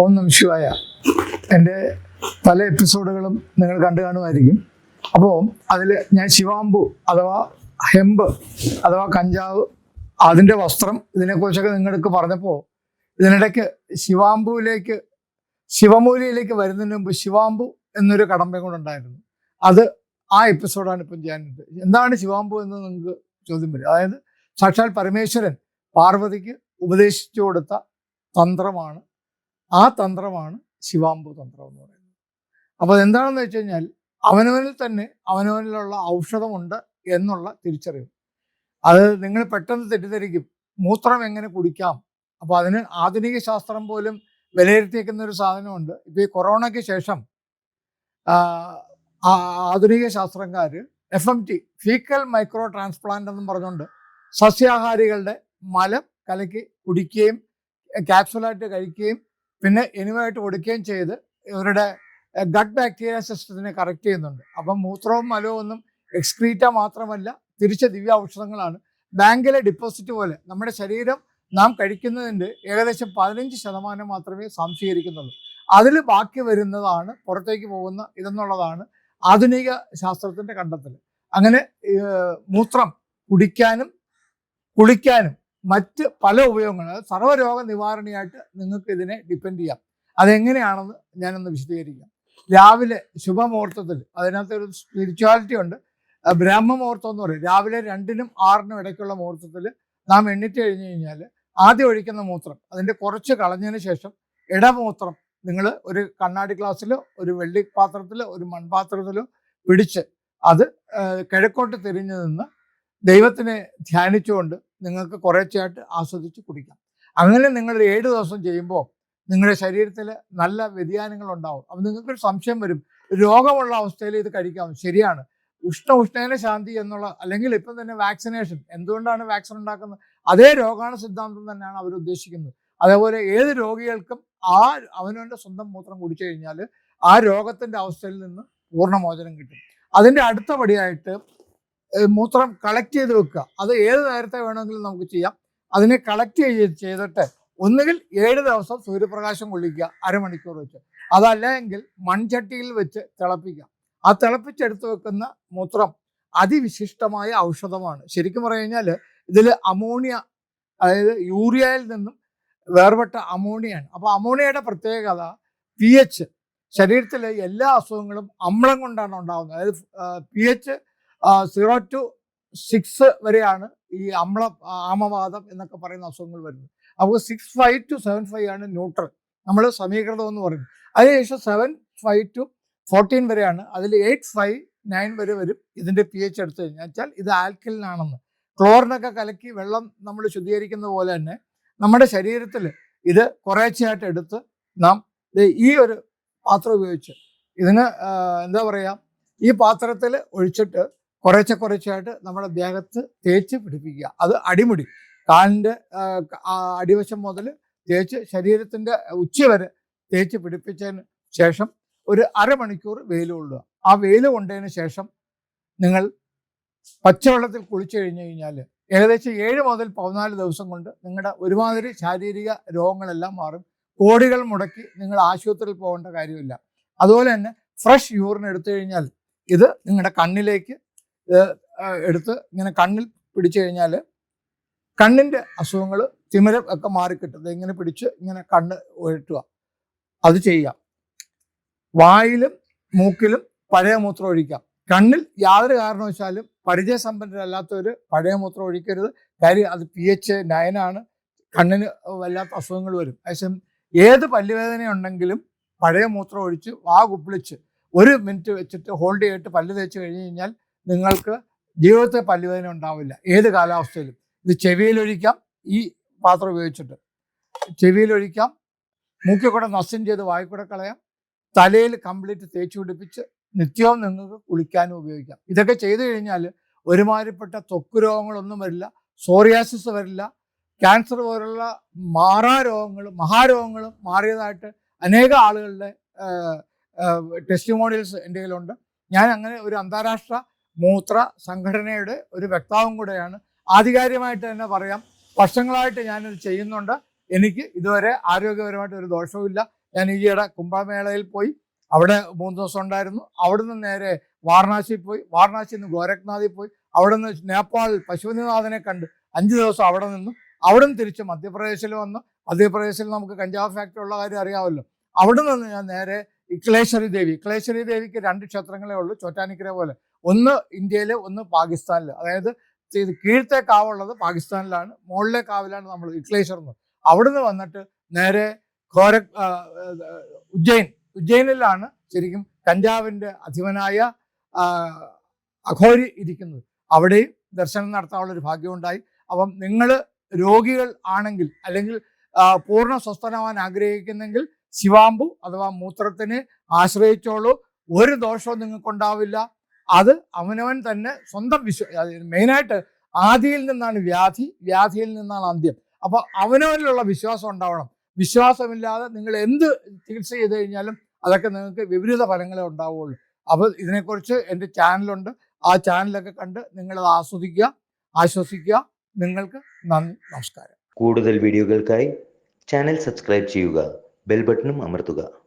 ഓം നം ശിവായ. എന്റെ പല എപ്പിസോഡുകളും നിങ്ങൾ കണ്ടു കാണുമായിരിക്കും. അപ്പോൾ അതിൽ ഞാൻ ശിവാംബു അഥവാ ഹെമ്പ് അഥവാ കഞ്ചാവ് അതിന്റെ വസ്ത്രം ഇതിനെക്കുറിച്ചൊക്കെ നിങ്ങൾക്ക് പറഞ്ഞപ്പോൾ ഇതിനിടയ്ക്ക് ശിവാംബുവിലേക്ക് ശിവമൂലിയിലേക്ക് വരുന്നതിന് മുമ്പ് ശിവാംബു എന്നൊരു കടമ്പയും കൂടെ ഉണ്ടായിരുന്നു. അത് ആ എപ്പിസോഡാണ് ഇപ്പം ചെയ്യാനുണ്ട് എന്താണ് ശിവാംബു എന്ന് നിങ്ങൾക്ക് ചോദ്യം വരും അതായത് സാക്ഷാൽ പരമേശ്വരൻ പാർവതിക്ക് ഉപദേശിച്ചു കൊടുത്ത തന്ത്രമാണ് ആ തന്ത്രമാണ് ശിവാംബു തന്ത്രം എന്ന് പറയുന്നത്. അപ്പോൾ എന്താണെന്ന് വെച്ച് കഴിഞ്ഞാൽ അവനവനിൽ തന്നെ അവനവനിലുള്ള ഔഷധമുണ്ട് എന്നുള്ള തിരിച്ചറിവ്. അത് നിങ്ങൾ പെട്ടെന്ന് തെറ്റിദ്ധരിക്കും. മൂത്രം എങ്ങനെ കുടിക്കാം? അപ്പോൾ അതിന് ആധുനിക ശാസ്ത്രം പോലും വിലയിരുത്തിയേക്കുന്ന ഒരു സാധനമുണ്ട്. ഇപ്പോൾ ഈ കൊറോണയ്ക്ക് ശേഷം ആധുനിക ശാസ്ത്രജ്ഞർ F M T faecal micro transplant എന്നും പറഞ്ഞുകൊണ്ട് സസ്യാഹാരികളുടെ മലം കലക്കി കുടിക്കുകയും ക്യാപ്സുലായിട്ട് കഴിക്കുകയും പിന്നെ എനിമയായിട്ട് കൊടുക്കുകയും ചെയ്ത് ഇവരുടെ ഗട്ട് ബാക്ടീരിയ സിസ്റ്റത്തിനെ കറക്റ്റ് ചെയ്യുന്നുണ്ട്. അപ്പം മൂത്രവും മലവും ഒന്നും എക്സ്ക്രീറ്റ മാത്രമല്ല തിരിച്ച ദിവ്യ ഔഷധങ്ങളാണ്. ബാങ്കിലെ ഡിപ്പോസിറ്റ് പോലെ നമ്മുടെ ശരീരം നാം കഴിക്കുന്നതിന്റെ ഏകദേശം പതിനഞ്ച് ശതമാനം മാത്രമേ സംശീകരിക്കുന്നുള്ളൂ അതിൽ ബാക്കി വരുന്നതാണ് പുറത്തേക്ക് പോകുന്ന ഇതെന്നുള്ളതാണ് ആധുനിക ശാസ്ത്രത്തിന്റെ കണ്ടെത്തൽ. അങ്ങനെ മൂത്രം കുടിക്കാനും കുളിക്കാനും മറ്റ് പല ഉപയോഗങ്ങൾ സർവരോഗ നിവാരണിയായിട്ട് നിങ്ങൾക്ക് ഇതിനെ ഡിപ്പെൻഡ് ചെയ്യാം. അതെങ്ങനെയാണെന്ന് ഞാനൊന്ന് വിശദീകരിക്കാം. രാവിലെ ശുഭമുഹൂർത്തത്തിൽ അതിനകത്ത് ഒരു സ്പിരിച്വാലിറ്റി ഉണ്ട്. ബ്രഹ്മ ബ്രഹ്മമുഹൂർത്തം എന്ന് പറയും. രാവിലെ രണ്ടിനും ആറിനും ഇടയ്ക്കുള്ള മുഹൂർത്തത്തിൽ നാം എണ്ണിട്ട് കഴിഞ്ഞു കഴിഞ്ഞാൽ ആദ്യം ഒഴിക്കുന്ന മൂത്രം അതിന്റെ കുറച്ച് കളഞ്ഞതിന് ശേഷം ഇടമൂത്രം നിങ്ങൾ ഒരു കണ്ണാടി ഗ്ലാസ്സിലോ ഒരു വെള്ളി പാത്രത്തിലോ ഒരു മൺപാത്രത്തിലോ പിടിച്ച് അത് കിഴക്കോട്ട് തിരിഞ്ഞു നിന്ന് ദൈവത്തിനെ ധ്യാനിച്ചുകൊണ്ട് നിങ്ങൾക്ക് കുറേശ്ശെയായിട്ട് ആസ്വദിച്ച് കുടിക്കാം. അങ്ങനെ നിങ്ങൾ ഏഴ് ദിവസം ചെയ്യുമ്പോൾ നിങ്ങളുടെ ശരീരത്തിൽ നല്ല വ്യതിയാനങ്ങൾ ഉണ്ടാവും. അപ്പം നിങ്ങൾക്കൊരു സംശയം വരും. രോഗമുള്ള അവസ്ഥയിൽ ഇത് കഴിക്കാം. ശരിയാണ്. ഉഷ്ണ ഉഷ്ണേന ശാന്തി എന്നുള്ള അല്ലെങ്കിൽ ഇപ്പം തന്നെ വാക്സിനേഷൻ. എന്തുകൊണ്ടാണ് വാക്സിൻ ഉണ്ടാക്കുന്നത്? അതേ രോഗാണു സിദ്ധാന്തം തന്നെയാണ് അവർ ഉദ്ദേശിക്കുന്നത്. അതേപോലെ ഏത് രോഗികൾക്കും ആ അവനവന്റെ സ്വന്തം മൂത്രം കുടിച്ചു കഴിഞ്ഞാൽ ആ രോഗത്തിന്റെ അവസ്ഥയിൽ നിന്ന് പൂർണമോചനം കിട്ടും. അതിന്റെ അടുത്ത പടിയായിട്ട് മൂത്രം കളക്ട് ചെയ്ത് വെക്കുക. അത് ഏത് നേരത്തെ വേണമെങ്കിലും നമുക്ക് ചെയ്യാം. അതിനെ കളക്ട് ചെയ്ത് ചെയ്തിട്ട് ഒന്നുകിൽ ഏഴ് ദിവസം സൂര്യപ്രകാശം കൊള്ളിക്കുക അരമണിക്കൂർ വെച്ച്. അതല്ല എങ്കിൽ മൺചട്ടിയിൽ വെച്ച് തിളപ്പിക്കുക. ആ തിളപ്പിച്ചെടുത്ത് വെക്കുന്ന മൂത്രം അതിവിശിഷ്ടമായ ഔഷധമാണ്. ശരിക്കും പറഞ്ഞു കഴിഞ്ഞാൽ ഇതിൽ അമോണിയ അതായത് യൂറിയയിൽ നിന്നും വേർപെട്ട അമോണിയാണ് അപ്പോൾ അമോണിയയുടെ പ്രത്യേകത പി എച്ച്. ശരീരത്തിലെ എല്ലാ അസുഖങ്ങളും അമ്ലം കൊണ്ടാണ് ഉണ്ടാകുന്നത് അതായത് P H zero to six വരെയാണ് ഈ അമ്ല ആമവാദം എന്നൊക്കെ പറയുന്ന അസുഖങ്ങൾ വരുന്നത്. അപ്പോൾ six five to seven five ആണ് ന്യൂട്രൽ നമ്മൾ സമീകൃതം എന്ന് പറയുന്നത്. അതിനുശേഷം സെവൻ ഫൈവ് ടു ഫോർട്ടീൻ വരെയാണ്. അതിൽ എയ്റ്റ് ഫൈവ് നയൻ വരെ വരും. ഇതിന്റെ പി എച്ച് എടുത്തു കഴിഞ്ഞാൽ വെച്ചാൽ ഇത് ആൽക്കലിനാണെന്ന് ക്ലോറിനൊക്കെ കലക്കി വെള്ളം നമ്മൾ ശുദ്ധീകരിക്കുന്ന പോലെ തന്നെ നമ്മുടെ ശരീരത്തിൽ ഇത് കുറേശ്ശെയായിട്ട് എടുത്ത് നാം ഈ ഒരു പാത്രം ഉപയോഗിച്ച് ഇതിന് എന്താ പറയുക ഈ പാത്രത്തിൽ ഒഴിച്ചിട്ട് കുറേശ്ശെ കുറേശ്ശെയായിട്ട് നമ്മുടെ ദേഹത്ത് തേച്ച് പിടിപ്പിക്കുക. അത് അടിമുടി. കാലിന്റെ അടിവശം മുതൽ തേച്ച് ശരീരത്തിന്റെ ഉച്ച വരെ തേച്ച് പിടിപ്പിച്ചതിന് ശേഷം ഒരു അരമണിക്കൂർ വെയിൽ കൊള്ളുക. ആ വെയിൽ കൊണ്ടതിന് ശേഷം നിങ്ങൾ പച്ചവെള്ളത്തിൽ കുളിച്ചു കഴിഞ്ഞു കഴിഞ്ഞാൽ ഏകദേശം ഏഴ് മുതൽ പതിനാല് ദിവസം കൊണ്ട് നിങ്ങളുടെ ഒരുമാതിരി ശാരീരിക രോഗങ്ങളെല്ലാം മാറും. കോടികൾ മുടക്കി നിങ്ങൾ ആശുപത്രിയിൽ പോകേണ്ട കാര്യമില്ല. അതുപോലെ തന്നെ ഫ്രഷ് യൂറിൻ എടുത്തു കഴിഞ്ഞാൽ ഇത് നിങ്ങളുടെ കണ്ണിലേക്ക് എടുത്ത് ഇങ്ങനെ കണ്ണിൽ പിടിച്ചു കഴിഞ്ഞാൽ കണ്ണിന്റെ അസുഖങ്ങൾ തിമിരം ഒക്കെ മാറിക്കിട്ടും. ഇങ്ങനെ പിടിച്ച് ഇങ്ങനെ കണ്ണ് ഒഴറ്റുക അത് ചെയ്യാം വായിലും മൂക്കിലും പഴയ മൂത്രം ഒഴിക്കാം കണ്ണിൽ യാതൊരു കാരണവശാലും പരിചയസമ്പന്നരല്ലാത്തവർ പഴയ മൂത്രം ഒഴിക്കരുത്. കാര്യം അത് പി എച്ച് നയനാണ് കണ്ണിന് വല്ലാത്ത അസുഖങ്ങൾ വരും. അതേസമയം ഏത് പല്ലുവേദന ഉണ്ടെങ്കിലും പഴയ മൂത്രം ഒഴിച്ച് വാ കുപ്പിളിച്ച് ഒരു മിനിറ്റ് വെച്ചിട്ട് ഹോൾഡ് ചെയ്തിട്ട് പല്ല് തേച്ച് കഴിഞ്ഞ് കഴിഞ്ഞാൽ നിങ്ങൾക്ക് ജീവിതത്തെ പല്ലുവേദന ഉണ്ടാവില്ല. ഏത് കാലാവസ്ഥയിലും. ഇത് ചെവിയിലൊഴിക്കാം. ഈ പാത്രം ഉപയോഗിച്ചിട്ട്. ചെവിയിലൊഴിക്കാം. മൂക്കിൽ കൂടെ നസ്യം ചെയ്ത് വായിക്കൂടെ കളയാം. തലയിൽ കംപ്ലീറ്റ് തേച്ച് പിടിപ്പിച്ച് നിത്യവും നിങ്ങൾക്ക് കുളിക്കാനും ഉപയോഗിക്കാം. ഇതൊക്കെ ചെയ്തു കഴിഞ്ഞാൽ ഒരുമാതിരിപ്പെട്ട ത്വക്ക് രോഗങ്ങളൊന്നും വരില്ല. സോറിയാസിസ് വരില്ല. ക്യാൻസർ പോലുള്ള മാറാ രോഗങ്ങളും മഹാരോഗങ്ങളും മാറിയതായിട്ട് അനേക ആളുകളുടെ ടെസ്റ്റിമോണിയൽസ് എന്റെ കയ്യിലുണ്ട്. ഞാൻ അങ്ങനെ ഒരു അന്താരാഷ്ട്ര മൂത്ര സംഘടനയുടെ ഒരു വ്യക്താവും കൂടെയാണ്. ആധികാരികമായിട്ട് തന്നെ പറയാം. വർഷങ്ങളായിട്ട് ഞാനിത് ചെയ്യുന്നുണ്ട്. എനിക്ക് ഇതുവരെ ആരോഗ്യപരമായിട്ട് ഒരു ദോഷവുമില്ല ഞാൻ ഈയിടെ കുംഭമേളയിൽ പോയി അവിടെ മൂന്ന് ദിവസം ഉണ്ടായിരുന്നു. അവിടുന്ന് നേരെ വാരണാസിയിൽ പോയി. വാരണാസിയിൽ നിന്ന് ഗോരഖ്നാഥിൽ പോയി. അവിടെ നിന്ന് നേപ്പാൾ പശുപതിനാഥനെ കണ്ട് അഞ്ച് ദിവസം അവിടെ നിന്നു അവിടെ നിന്ന് തിരിച്ച് മധ്യപ്രദേശിൽ വന്നു മധ്യപ്രദേശിൽ നമുക്ക് കഞ്ചാവ് ഫാക്ടറി ഉള്ള കാര്യം അറിയാമല്ലോ. അവിടെ നിന്ന് ഞാൻ നേരെ ഇക്ലേശ്വരി ദേവി. ഇക്ലേശ്വരി ദേവിക്ക് രണ്ട് ക്ഷേത്രങ്ങളേ ഉള്ളൂ. ചോറ്റാനിക്കര പോലെ. ഒന്ന് ഇന്ത്യയിൽ ഒന്ന് പാകിസ്ഥാനിൽ അതായത് ഇത് കീഴത്തെ കാവുള്ളത് പാകിസ്ഥാനിലാണ് മുകളിലെ കാവിലാണ് നമ്മൾ വിക്ലേശ്വർ എന്ന്. അവിടുന്ന് വന്നിട്ട് നേരെ ഘോര ഉജ്ജയിൻ ഉജ്ജയിനിലാണ് ശരിക്കും കഞ്ചാവിന്റെ അധിപനായ അഘോരി ഇരിക്കുന്നത്. അവിടെയും ദർശനം നടത്താനുള്ള ഒരു ഭാഗ്യമുണ്ടായി. അപ്പം നിങ്ങൾ രോഗികൾ ആണെങ്കിൽ അല്ലെങ്കിൽ പൂർണ സ്വസ്ഥനാവാൻ ആഗ്രഹിക്കുന്നെങ്കിൽ ശിവാമ്പു അഥവാ മൂത്രത്തിനെ ആശ്രയിച്ചോളൂ. ഒരു ദോഷവും നിങ്ങൾക്കുണ്ടാവില്ല. അത് അവനവൻ തന്നെ സ്വന്തം വിശ്വ മെയിനായിട്ട് ആദിയിൽ നിന്നാണ് വ്യാധി വ്യാധിയിൽ നിന്നാണ് അന്ത്യം. അപ്പോൾ അവനവനിലുള്ള വിശ്വാസം ഉണ്ടാവണം. വിശ്വാസമില്ലാതെ നിങ്ങൾ എന്ത് ചികിത്സ ചെയ്ത് കഴിഞ്ഞാലും അതൊക്കെ നിങ്ങൾക്ക് വിപരീത ഫലങ്ങളെ ഉണ്ടാവുകയുള്ളൂ അപ്പോൾ ഇതിനെക്കുറിച്ച് എന്റെ ചാനലുണ്ട്. ആ ചാനലൊക്കെ കണ്ട് നിങ്ങളത് ആസ്വദിക്കുക ആശ്വസിക്കുക. നിങ്ങൾക്ക് നന്ദി നമസ്കാരം. കൂടുതൽ വീഡിയോകൾക്കായി ചാനൽ സബ്സ്ക്രൈബ് ചെയ്യുക ബെൽ ബട്ടണും അമർത്തുക.